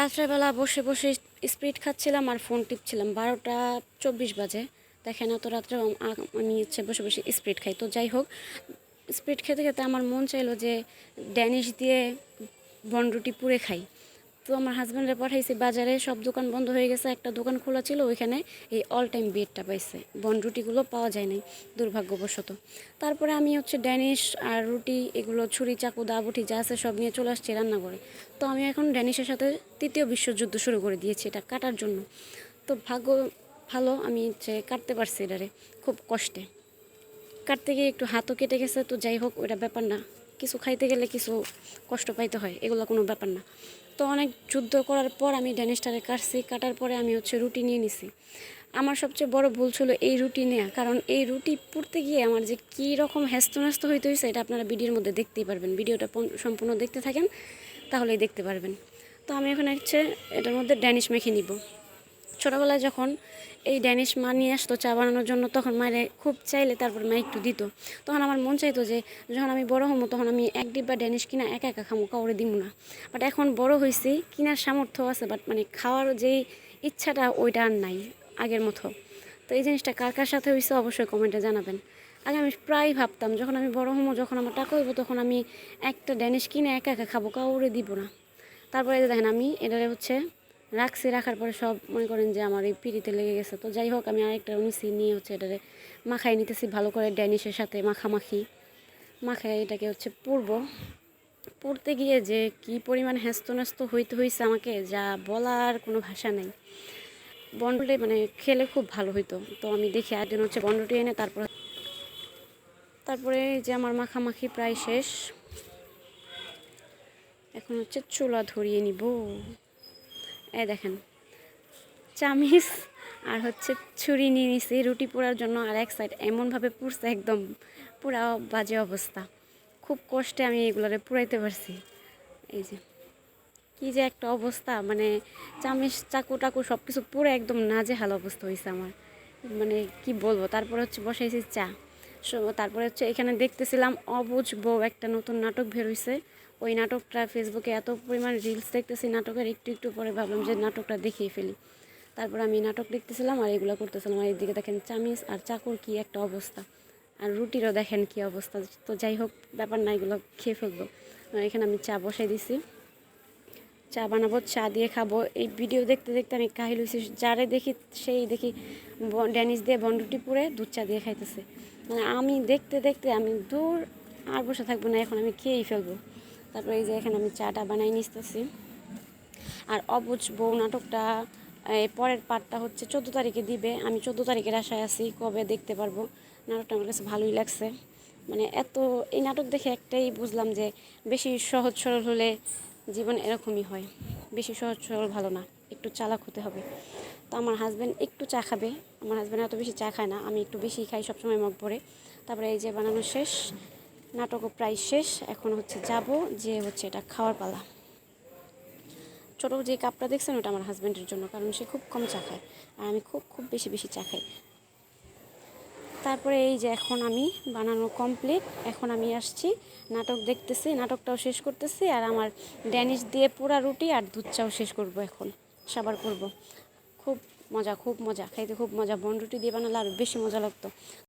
রাত্রেবেলা বসে বসে স্পিড খাচ্ছিলাম আর ফোন টিপছিলাম। বারোটা চব্বিশ বাজে। দেখেন এত রাত্রে আমি হচ্ছে বসে বসে স্পিড খাই। তো যাই হোক, স্পিড খেতে খেতে আমার মন চাইলো যে ড্যানিশ দিয়ে বনরুটি পুড়ে খাই। তো আমার হাজব্যান্ডে পাঠাইছি, বাজারে সব দোকান বন্ধ হয়ে গেছে, একটা দোকান খোলা ছিল, ওইখানে এই অল টাইম বেডটা পাইছে বনরুটিগুলো পাওয়া যায় নাই, দুর্ভাগ্যবশত। তারপরে আমি হচ্ছে ড্যানিশ আর রুটি, এগুলো ছুরি, চাকু দাবুটি যা আছে সব নিয়ে চলে আসছি রান্না করে তো আমি এখন ড্যানিশের সাথে তৃতীয় বিশ্বযুদ্ধ শুরু করে দিয়েছি, এটা কাটার জন্য। তো ভাগ্য ভালো, আমি হচ্ছে কাটতে পারছি এটারে, খুব কষ্টে। কাটতে গিয়ে একটু হাতও কেটে গেছে, তো যাই হোক ওটা ব্যাপার না। কিছু খাইতে গেলে কিছু কষ্ট পাইতে হয়, এগুলো কোনো ব্যাপার না। তো অনেক যুদ্ধ করার পর আমি ড্যানিশটারে কাটছি, কাটার পরে আমি হচ্ছে রুটি নিয়ে নিছি। আমার সবচেয়ে বড় ভুল ছিল এই রুটি নেওয়া কারণ এই রুটি পুড়তে গিয়ে আমার যে কী রকম হ্যাস্ত ন্যস্ত হইতে হয়েছে এটা আপনারা ভিডিওর মধ্যে দেখতেই পারবেন। ভিডিওটা সম্পূর্ণ দেখতে থাকেন, তাহলেই দেখতে পারবেন। তো আমি এখন হচ্ছে এটার মধ্যে ড্যানিশ মেখে নিব। ছোটোবেলায় যখন এই ড্যানিশ মা নিয়ে আসতো চা বানানোর জন্য, তখন মায়ের খুব চাইলে তারপর মা একটু দিত। তখন আমার মন চাইতো যে, যখন আমি বড় হব, তখন আমি এক ডিব্বা ড্যানিশ কিনা একা একা খামো, কাউরে দিব না। বাট এখন বড় হয়েছি কিনার সামর্থ্য আছে বাট মানে খাওয়ার যেই ইচ্ছাটা, ওইটা আর নাই আগের মতো। তো এই জিনিসটা কার কার সাথে হয়েছে অবশ্যই কমেন্টে জানাবেন। আগে আমি প্রায় ভাবতাম, যখন আমি বড় হব, যখন আমার টাকা হইব, তখন আমি একটা ড্যানিশ কিনে একা একা খাব, কাউরে দিব না। তারপরে দেখেন, আমি এটারে হচ্ছে রাখছি, রাখার পরে সব মনে করেন যে আমার এই পিড়িতে লেগে গেছে। তো যাই হোক, আমি আরেকটা নিছি নিয়ে হচ্ছে এটারে মাখাই নিতেছি, ভালো করে ড্যানিশের সাথে মাখামাখি। মাখাই এটাকে হচ্ছে পুরব। পড়তে গিয়ে যে কি পরিমাণ হ্যাস্ত ন্যস্ত হইতে হয়েছে আমাকে, যা বলার কোনো ভাষা নেই। বন্ডটি মানে খেলে খুব ভালো হইতো। তো আমি দেখি একদিন হচ্ছে বন্ডটি এনে তারপর তারপরে যে আমার মাখামাখি প্রায় শেষ। এখন হচ্ছে চুলা ধরিয়ে নিব। এই দেখেন, চামিচ আর হচ্ছে ছুরি নিয়ে নিছি রুটি পোড়ার জন্য আর এক সাইড এমনভাবে পুড়ছে একদম, পুরা বাজে অবস্থা। খুব কষ্টে আমি এগুলোরে পুড়াইতে পারছি। এই যে, কি যে একটা অবস্থা মানে চামিচ, চাকু টাকু সব কিছু পুরো একদম নাজেহাল অবস্থা হয়েছে আমার। মানে কি বলব, তারপরে হচ্ছে বসাইছি চা। তারপরে হচ্ছে এখানে দেখতেছিলাম অবুঝ বউ একটা নতুন নাটক বের হইছে। ওই নাটকটা ফেসবুকে এত পরিমাণ রিলস দেখতেছি, নাটকের একটু একটু পরে ভাবলাম যে নাটকটা দেখিয়ে ফেলি। তারপর আমি নাটক দেখতেছিলাম আর এগুলো করতেছিলাম। আর এদিকে দেখেন চামিচ আর চাকুর কি একটা অবস্থা। আর রুটিরও দেখেন কি অবস্থা। তো যাই হোক, ব্যাপার না, এগুলো খেয়ে ফেলব। এখানে আমি চা বসাই দিছি। চা বানাবো, চা দিয়ে খাব। এই ভিডিও দেখতে দেখতে আমি কাহিল হয়েছি যারে দেখি, সেই দেখি ড্যানিস দিয়ে বন্ডুটি পুড়ে দুধ চা দিয়ে খাইতেছে। মানে আমি দেখতে দেখতে আমি দূর আর বসে থাকব না, এখন আমি খেয়েই ফেলব। তারপরে এই যে এখানে আমি চাটা বানাই নিতেছি আর অবুজ বউ নাটকটা পরের পার্টটা হচ্ছে চোদ্দ তারিখে দিবে। আমি চোদ্দ তারিখের আশায় আছি, কবে দেখতে পারব। নাটকটা আমার কাছে ভালোই লাগছে। মানে এত, এই নাটক দেখে একটাই বুঝলাম যে, বেশি সহজ সরল হলে জীবন এরকমই হয়। বেশি সহজ, সরল ভালো না। একটু চালাক হতে হবে। তো আমার হাজব্যান্ড একটু চা খাবে। আমার হাজব্যান্ড এত বেশি চা খায় না। আমি একটু বেশি খাই সবসময় মগ ভরে। তারপরে এই যে বানানো শেষ, নাটকও প্রায় শেষ। এখন হচ্ছে যাব যে হচ্ছে এটা খাওয়ার পালা। ছোটো যে কাপটা দেখছেন ওটা আমার হাজব্যান্ডের জন্য, কারণ সে খুব কম চা খায়। আর আমি খুব খুব বেশি বেশি চা খাই। তারপরে এই যে এখন আমি বানানো কমপ্লিট এখন আমি আসছি, নাটক দেখতেছি, নাটকটাও শেষ করতেছি, আর আমার ড্যানিশ দিয়ে পোড়া রুটি আর দুধ চাও শেষ করব এখন, সাবার করব। খুব মজা খুব মজা, খাইতে খুব মজা, বন রুটি দিয়ে বানালে আরও বেশি মজা লাগতো।